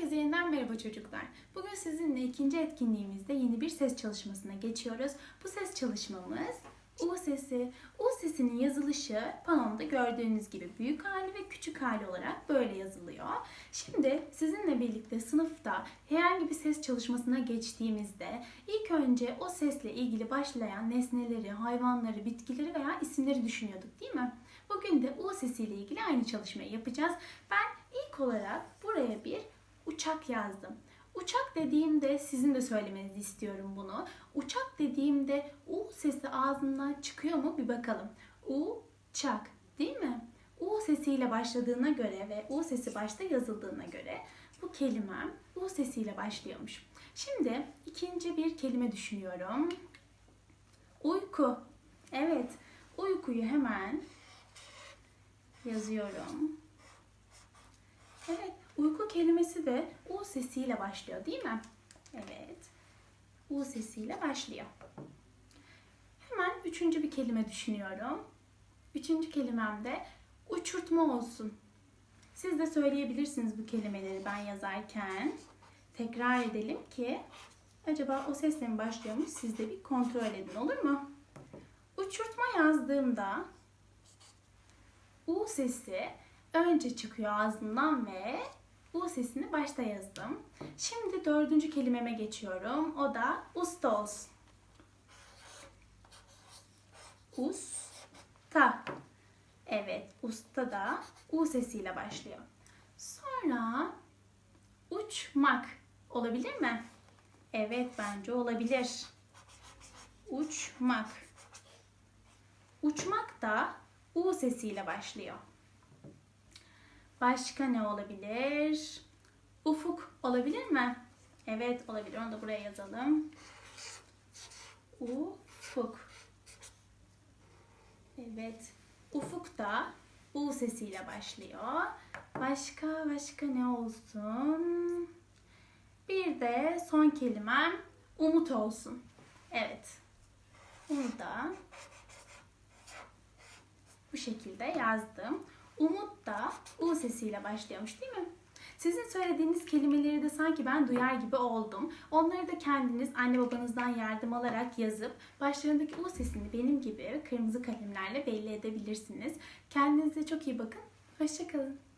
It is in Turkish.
Herkese yeniden merhaba çocuklar. Bugün sizinle ikinci etkinliğimizde yeni bir ses çalışmasına geçiyoruz. Bu ses çalışmamız U sesi. U sesinin yazılışı panomda gördüğünüz gibi büyük hali ve küçük hali olarak böyle yazılıyor. Şimdi sizinle birlikte sınıfta herhangi bir ses çalışmasına geçtiğimizde ilk önce o sesle ilgili başlayan nesneleri, hayvanları, bitkileri veya isimleri düşünüyorduk değil mi? Bugün de U sesiyle ilgili aynı çalışmayı yapacağız. Ben ilk olarak buraya bir uçak yazdım. Uçak dediğimde sizin de söylemenizi istiyorum bunu. Uçak dediğimde U sesi ağzından çıkıyor mu bir bakalım. Uçak değil mi? U sesiyle başladığına göre ve U sesi başta yazıldığına göre bu kelimem U sesiyle başlıyormuş. Şimdi ikinci bir kelime düşünüyorum. Uyku. Evet, uykuyu hemen yazıyorum. Evet, uyku kelimesi de U sesiyle başlıyor değil mi? Evet, U sesiyle başlıyor. Hemen üçüncü bir kelime düşünüyorum. Üçüncü kelimem de uçurtma olsun. Siz de söyleyebilirsiniz bu kelimeleri ben yazarken. Tekrar edelim ki acaba o sesle mi başlıyormuş siz de bir kontrol edin olur mu? Uçurtma yazdığımda U sesi önce çıkıyor ağzından ve U sesini başta yazdım. Şimdi dördüncü kelimeme geçiyorum. O da usta olsun. Usta. Evet, usta da U sesiyle başlıyor. Sonra uçmak olabilir mi? Evet, bence olabilir. Uçmak. Uçmak da U sesiyle başlıyor. Başka ne olabilir? Ufuk olabilir mi? Evet olabilir. Onu da buraya yazalım. Ufuk. Evet. Ufuk da U sesiyle başlıyor. Başka başka ne olsun? Bir de son kelimem umut olsun. Evet. Bunu da bu şekilde yazdım. Umut da U sesiyle başlıyormuş değil mi? Sizin söylediğiniz kelimeleri de sanki ben duyar gibi oldum. Onları da kendiniz anne babanızdan yardım alarak yazıp başlarındaki U sesini benim gibi kırmızı kalemlerle belli edebilirsiniz. Kendinize çok iyi bakın. Hoşçakalın.